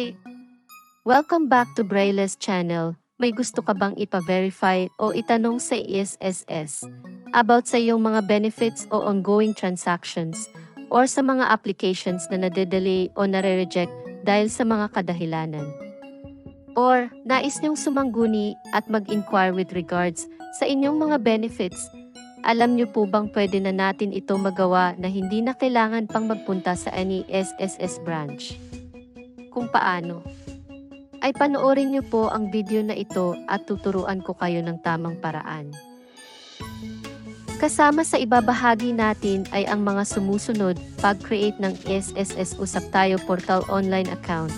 Hi! Welcome back to Braille's channel. May gusto ka bang ipa-verify o itanong sa SSS about sa iyong mga benefits o ongoing transactions or sa mga applications na nade-delay o nare-reject dahil sa mga kadahilanan? Or nais niyong sumangguni at mag-inquire with regards sa inyong mga benefits alam niyo po bang pwede na natin ito magawa na hindi na kailangan pang magpunta sa any SSS branch? Kung paano? Ay panoorin niyo po ang video na ito at tuturuan ko kayo ng tamang paraan. Kasama sa ibabahagi natin ay ang mga sumusunod pag-create ng SSS Usap Tayo Portal Online Account,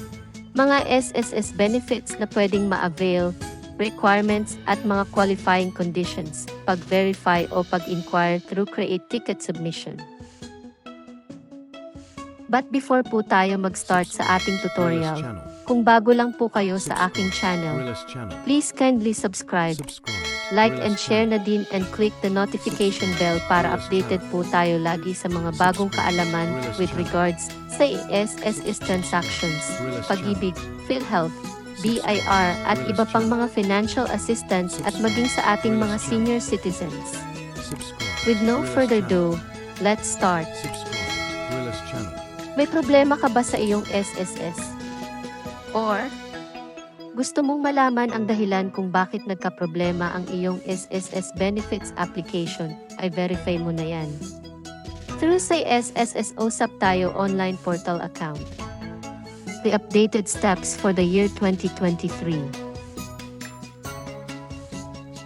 mga SSS benefits na pwedeng ma-avail, requirements at mga qualifying conditions, pag-verify o pag-inquire through create ticket submission. But before po tayo mag-start sa ating tutorial, kung bago lang po kayo sa aking channel, please kindly subscribe, like and share na din and click the notification bell para updated po tayo lagi sa mga bagong kaalaman with regards sa SSS transactions, pag-ibig, PhilHealth, BIR at iba pang mga financial assistance at maging sa ating mga senior citizens. With no further ado, let's start. May problema ka ba sa iyong SSS? Or, gusto mong malaman ang dahilan kung bakit nagka-problema ang iyong SSS Benefits application, ay verify mo na yan. Through sa SSS OSAP Tayo online portal account. The updated steps for the year 2023.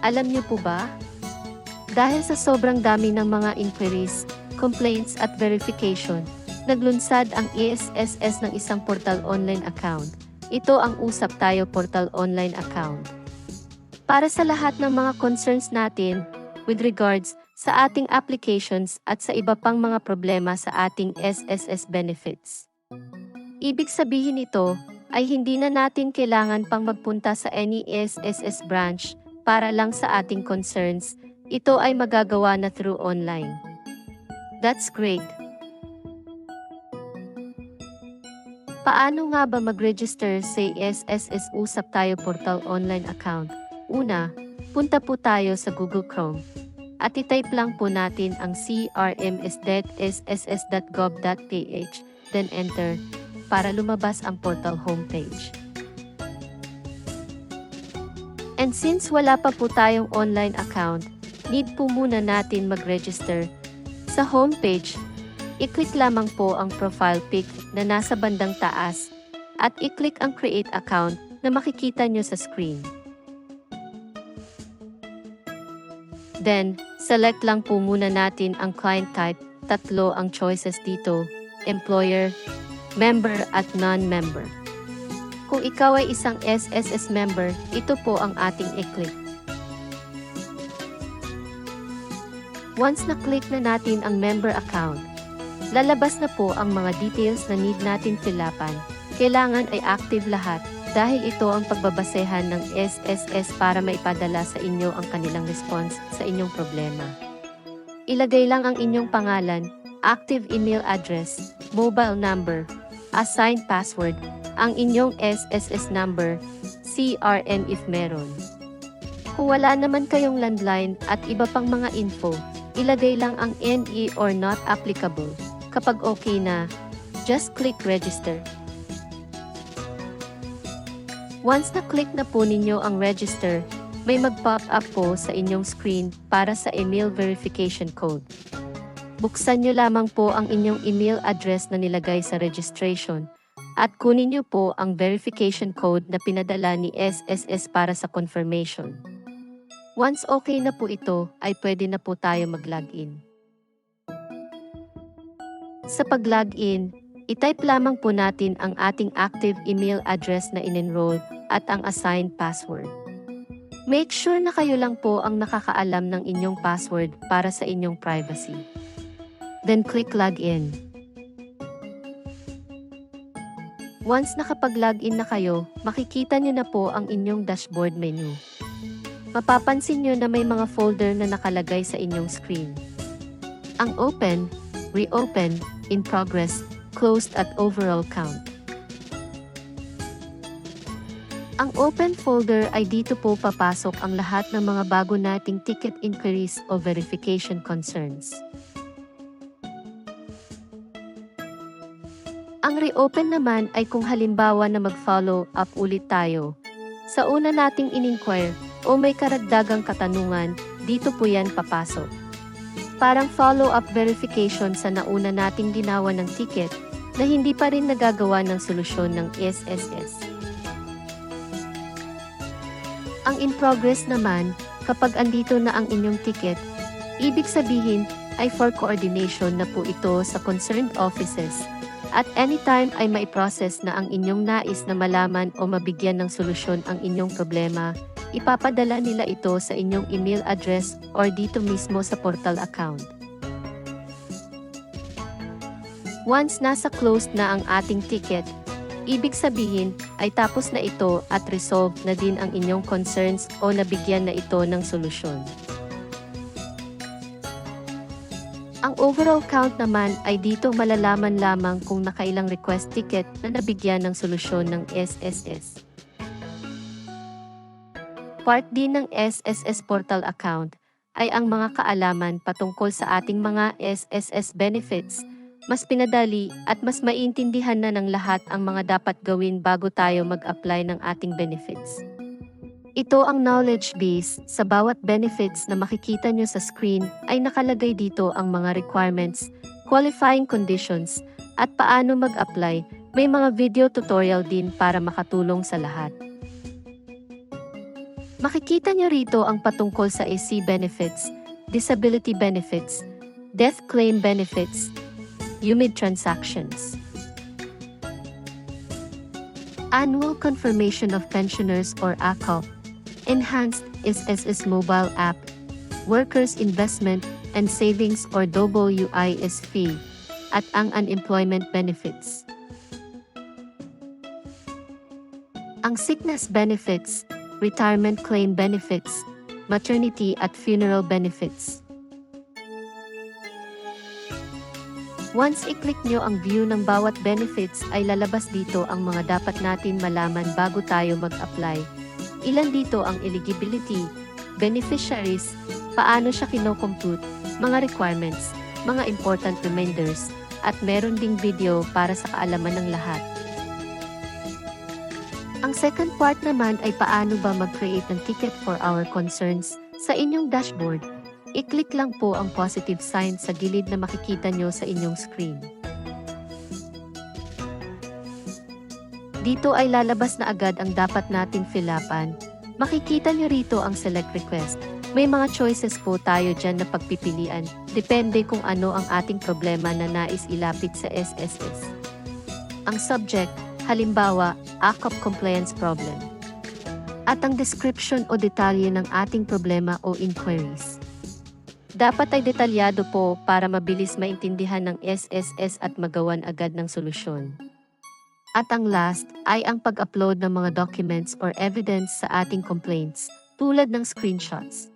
Alam niyo po ba? Dahil sa sobrang dami ng mga inquiries, complaints at verification, naglunsad ang ESSS ng isang portal online account. Ito ang Usap Tayo Portal Online Account. Para sa lahat ng mga concerns natin with regards sa ating applications at sa iba pang mga problema sa ating SSS benefits. Ibig sabihin nito ay hindi na natin kailangan pang magpunta sa any SSS branch para lang sa ating concerns. Ito ay magagawa na through online. That's great. Paano nga ba mag-register sa SSS Usap Tayo Portal online account? Una, punta po tayo sa Google Chrome. At itype lang po natin ang crms.sss.gov.ph, then enter, para lumabas ang portal homepage. And since wala pa po tayong online account, need po muna natin mag-register. Sa homepage, i-click lamang po ang profile pic na nasa bandang taas at i-click ang create account na makikita nyo sa screen. Then, select lang po muna natin ang client type. Tatlo ang choices dito, employer, member at non-member. Kung ikaw ay isang SSS member, ito po ang ating i-click. Once na-click na natin ang member account, lalabas na po ang mga details na need natin filapan. Kailangan ay active lahat dahil ito ang pagbabasehan ng SSS para maipadala sa inyo ang kanilang response sa inyong problema. Ilagay lang ang inyong pangalan, active email address, mobile number, assigned password, ang inyong SSS number, CRM if meron. Kung wala naman kayong landline at iba pang mga info, ilagay lang ang NE or not applicable. Kapag okay na, just click register. Once na-click na po ninyo ang register, may mag-pop up po sa inyong screen para sa email verification code. Buksan nyo lamang po ang inyong email address na nilagay sa registration at kunin nyo po ang verification code na pinadala ni SSS para sa confirmation. Once okay na po ito, ay pwede na po tayo mag-login. Sa pag-login, itype lamang po natin ang ating active email address na in-enroll at ang assigned password. Make sure na kayo lang po ang nakakaalam ng inyong password para sa inyong privacy. Then click login. Once nakapag-login na kayo, makikita nyo na po ang inyong dashboard menu. Mapapansin nyo na may mga folder na nakalagay sa inyong screen. Ang open, reopen, in progress, closed at overall count. Ang open folder ay dito po papasok ang lahat ng mga bago nating ticket inquiries o verification concerns. Ang reopen naman ay kung halimbawa na mag-follow up ulit tayo. Sa una nating in-inquire o may karagdagang katanungan, dito po yan papasok. Parang follow-up verification sa nauna nating ginawa ng ticket na hindi pa rin nagagawa ng solusyon ng SSS. Ang in progress naman, kapag andito na ang inyong ticket, ibig sabihin ay for coordination na po ito sa concerned offices. At anytime ay mai-process na ang inyong nais na malaman o mabigyan ng solusyon ang inyong problema, ipapadala nila ito sa inyong email address or dito mismo sa portal account. Once nasa closed na ang ating ticket, ibig sabihin ay tapos na ito at resolved na din ang inyong concerns o nabigyan na ito ng solusyon. Ang overall count naman ay dito malalaman lamang kung nakailang request ticket na nabigyan ng solusyon ng SSS. Part D ng SSS portal account ay ang mga kaalaman patungkol sa ating mga SSS benefits mas pinadali at mas maintindihan na ng lahat ang mga dapat gawin bago tayo mag-apply ng ating benefits. Ito ang knowledge base sa bawat benefits na makikita nyo sa screen ay nakalagay dito ang mga requirements, qualifying conditions, at paano mag-apply. May mga video tutorial din para makatulong sa lahat. Makikita nyo rito ang patungkol sa AC benefits, disability benefits, death claim benefits, UMID transactions. Annual Confirmation of Pensioners or ACOP, Enhanced SSS Mobile App, Workers Investment and Savings or WISF, at ang Unemployment Benefits. Ang Sickness Benefits, Retirement Claim Benefits, Maternity at Funeral Benefits. Once i-click nyo ang view ng bawat benefits ay lalabas dito ang mga dapat natin malaman bago tayo mag-apply. Ilan dito ang eligibility, beneficiaries, paano siya kinocompute, mga requirements, mga important reminders, at meron ding video para sa kaalaman ng lahat. Ang second part naman ay paano ba mag-create ng ticket for our concerns sa inyong dashboard. I-click lang po ang positive sign sa gilid na makikita nyo sa inyong screen. Dito ay lalabas na agad ang dapat nating filapan. Makikita nyo rito ang select request. May mga choices po tayo dyan na pagpipilian. Depende kung ano ang ating problema na nais ilapit sa SSS. Ang subject, halimbawa, ACOP compliance problem. At ang description o detalye ng ating problema o inquiries. Dapat ay detalyado po para mabilis maintindihan ng SSS at magawan agad ng solusyon. At ang last ay ang pag-upload ng mga documents or evidence sa ating complaints, tulad ng screenshots.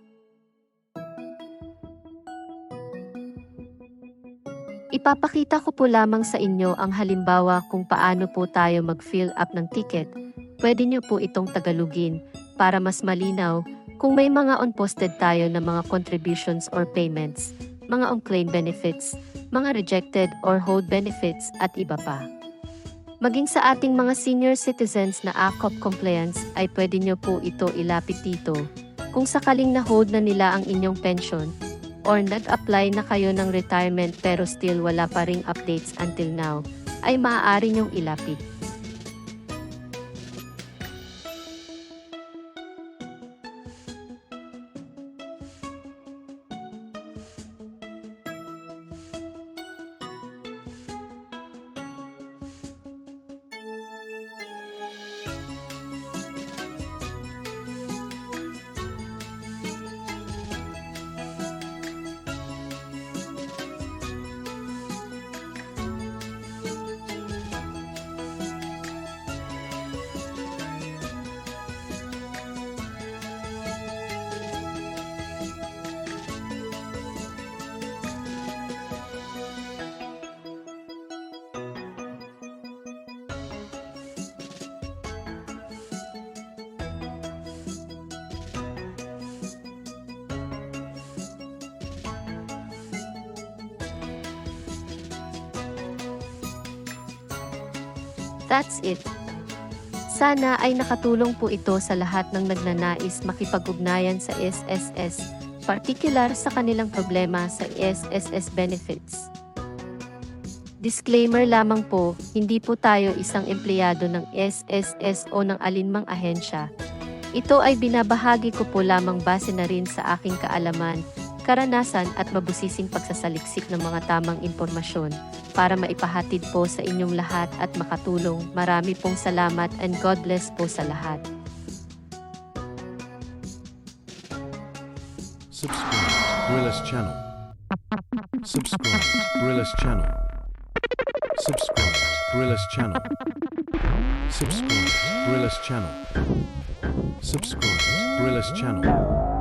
Ipapakita ko po lamang sa inyo ang halimbawa kung paano po tayo mag-fill up ng ticket. Pwede nyo po itong tagalugin para mas malinaw kung may mga unposted tayo na mga contributions or payments, mga unclaimed benefits, mga rejected or hold benefits at iba pa. Maging sa ating mga senior citizens na ACOP compliance ay pwede nyo po ito ilapit dito. Kung sakaling na-hold na nila ang inyong pension, or nag-apply na kayo ng retirement pero still wala pa ring updates until now, ay maaari nyong ilapit. That's it. Sana ay nakatulong po ito sa lahat ng nagnanais makipag-ugnayan sa SSS, partikular sa kanilang problema sa SSS benefits. Disclaimer lamang po, hindi po tayo isang empleyado ng SSS o ng alinmang ahensya. Ito ay binabahagi ko po lamang base na rin sa aking kaalaman, karanasan at mabusising pagsasaliksik ng mga tamang impormasyon para maipahatid po sa inyong lahat at makatulong. Marami pong salamat and God bless po sa lahat. Subscribe Gorillas channel. Subscribe Gorillas channel. Subscribe Gorillas channel. Subscribe Gorillas channel. Subscribe Gorillas channel.